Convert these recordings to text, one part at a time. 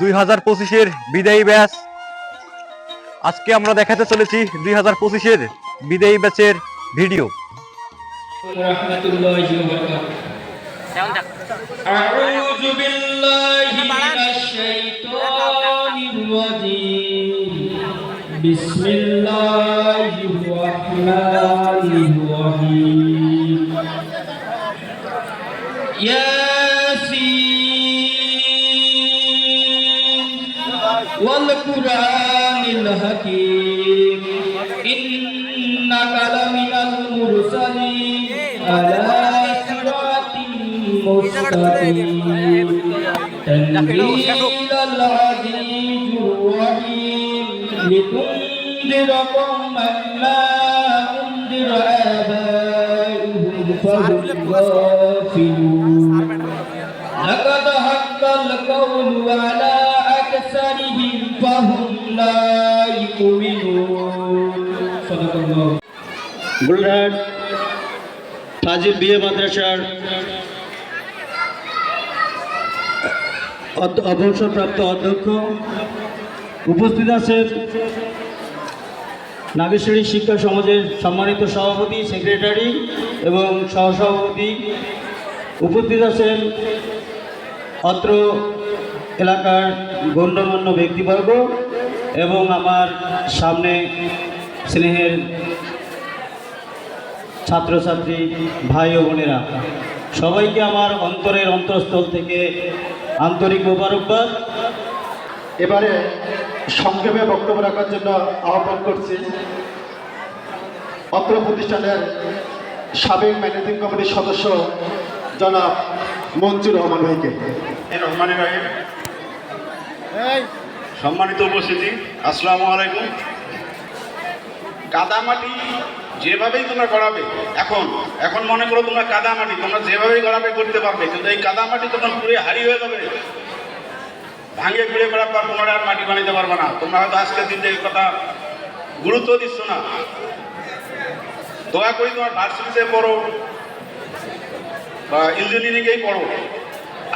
দুই হাজার পঁচিশের বিদায়ী ব্যাচ। আজকে আমরা দেখাতে চলেছি দুই হাজার পঁচিশের বিদায়ী ব্যাচের ভিডিও। বিসমিল্লাহির والقرآن الحكيم. إنك لمن المرسلين. على صراط مستقيم. تنزيل العزيز الرحيم. لتنذر قوما ما أنذر آبائهم فهم غافلون. لقد حق القول على لا يؤمنون صدق الله বুলরহাট ফাজিল বিয়ে মাদ্রাসার অধ্য- অবসরপ্রাপ্ত অধ্যক্ষ উপস্থিত আছেন নাগেশ্বরী শিক্ষা সমাজের সম্মানিত সভাপতি সেক্রেটারি এবং সহসভাপতি উপস্থিত আছেন অত্র এলাকার গণ্যমান্য ব্যক্তিবর্গ এবং আমার সামনে স্নেহের ছাত্রছাত্রী ভাই ও বোনেরা সবাইকে আমার অন্তরের অন্তঃস্থল থেকে আন্তরিক মোবারকবাদ। এবারে সংক্ষেপে বক্তব্য রাখার জন্য আহ্বান করছি। অত্র প্রতিষ্ঠানের সাবেক ম্যানেজিং কমিটির সদস্য জনাব মঞ্জুর রহমান ভাইকে। রহমানের রহিম সম্মানিত উপস্থিতি, আসসালামু আলাইকুম। কাদামাটি যেভাবেই তোমরা গড়াবে এখন এখন মনে করো তোমরা কাদামাটি, তোমরা যেভাবেই গড়াবে করতে পারবে, কিন্তু এই কাদামাটি তখন পুরে হারি হয়ে যাবে। ভাঙে ফিরে করার পর পুনরায় আর মাটি বানাইতে পারবে না। তোমরা হয়তো আজকের দিন এই কথা গুরুত্ব দিচ্ছ না। দয়া করি তোমার ভার্সিটিতে পড়ো, বা ইঞ্জিনিয়ারিংয়েই পড়ো।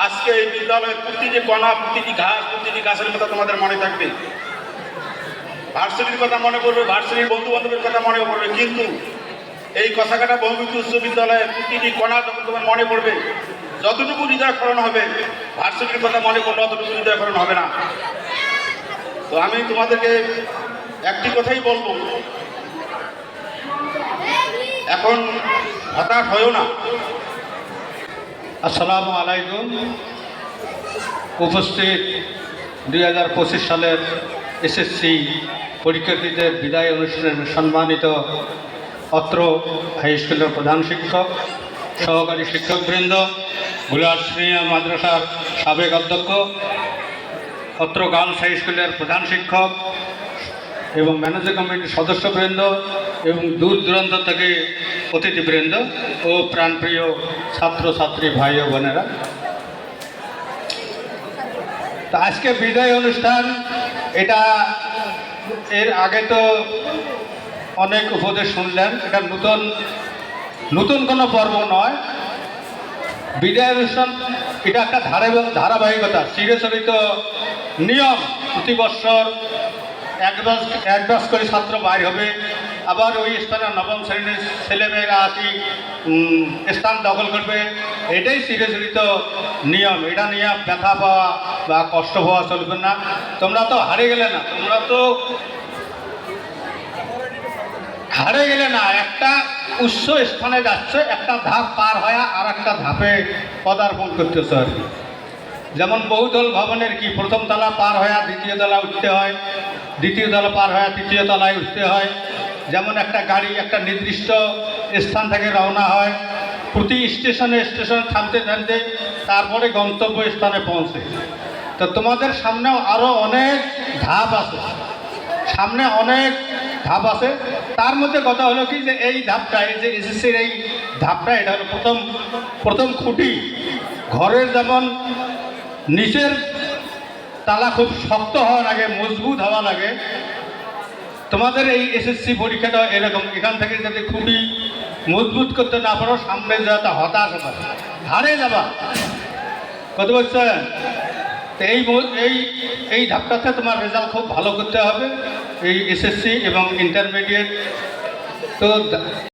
আজকে এই বিদ্যালয়ের প্রতিটি কণা, প্রতিটি ঘাস, প্রতিটি গাছের কথা তোমাদের মনে থাকবে। ভার্সিটির কথা মনে করবে ভার্সিটির বন্ধু বান্ধবের কথা মনে পড়বে, কিন্তু এই কথাকাটা বহুমুখী উচ্চ বিদ্যালয়ের প্রতিটি কণা যখন তোমার মনে পড়বে, যতটুকু হৃদয়করণ হবে, ভার্সিটির কথা মনে করলে অতটুকু হৃদয়করণ হবে না। তো আমি তোমাদেরকে একটি কথাই বলব। এখন হতাশ হয়েও না। আসসালামু আলাইকুম। উপস্থিত দুই হাজার পঁচিশ সালের এসএসসি পরীক্ষার্থীদের বিদায় অনুষ্ঠানের সম্মানিত অত্র হাই স্কুলের প্রধান শিক্ষক, সহকারী শিক্ষকবৃন্দ সিনিয়র মাদ্রাসার সাবেক অধ্যক্ষ, অত্র গার্লস হাই স্কুলের প্রধান শিক্ষক এবং ম্যানেজিং কমিটির সদস্যবৃন্দ এবং দূর দূরান্ত থেকে অতিথিবৃন্দ ও প্রাণপ্রিয় ছাত্রছাত্রী ভাই ও বোনেরা। তা আজকে বিদায় অনুষ্ঠান, এটা এর আগে তো অনেক উপদেশ শুনলেন, এটা নতুন নতুন কোনো পর্ব নয়। বিদায় অনুষ্ঠান, এটা একটা ধারা ধারাবাহিকতা, চিরচরিত নিয়ম প্রতি বৎসর এক দশ এক দশ করে ছাত্র বাইর হবে। আবার ওই স্থানে নবম শ্রেণির ছেলেমেয়েরা আসি স্থান দখল করবে। এটাই চিরচরিত নিয়ম। এটা নিয়ে ব্যথা পাওয়া বা কষ্ট পাওয়া চলবে না। তোমরা তো হারে গেলে না, তোমরা তো হারে গেলে না, একটা উচ্চ স্থানে যাচ্ছে, একটা ধাপ পার হয়ে আর একটা ধাপে পদার্পণ করতেছে আর কি। যেমন বহুতল ভবনের কি, প্রথম তলা পার হয়ে দ্বিতীয় তলা উঠতে হয়, দ্বিতীয় তলা পার হয়ে তৃতীয় তলায় উঠতে হয়। যেমন একটা গাড়ি একটা নির্দিষ্ট স্থান থেকে রওনা হয়, প্রতি স্টেশনে স্টেশনে থামতে থামতে তারপরে গন্তব্য স্থানে পৌঁছে। তো তোমাদের সামনেও আরও অনেক ধাপ আছে। সামনে অনেক ধাপ আছে। তার মধ্যে কথা হলো কি যে এই ধাপটা, এই যে এসএসসির এই ধাপটা, এটা হলো প্রথম প্রথম খুঁটি। ঘরের যেমন নিচের তালা খুব শক্ত হওয়া লাগে মজবুত হওয়া লাগে তোমাদের এই এসএসসি পরীক্ষাটা এরকম। এখান থেকে যাতে খুবই মজবুত করতে না পারো, সামনে যাতে হতাশ হবে। হারে যাবা। কত বলছেন এই এই এই ধাপটাতে তোমার রেজাল্ট খুব ভালো করতে হবে, এই এসএসসি এবং ইন্টারমিডিয়েট তো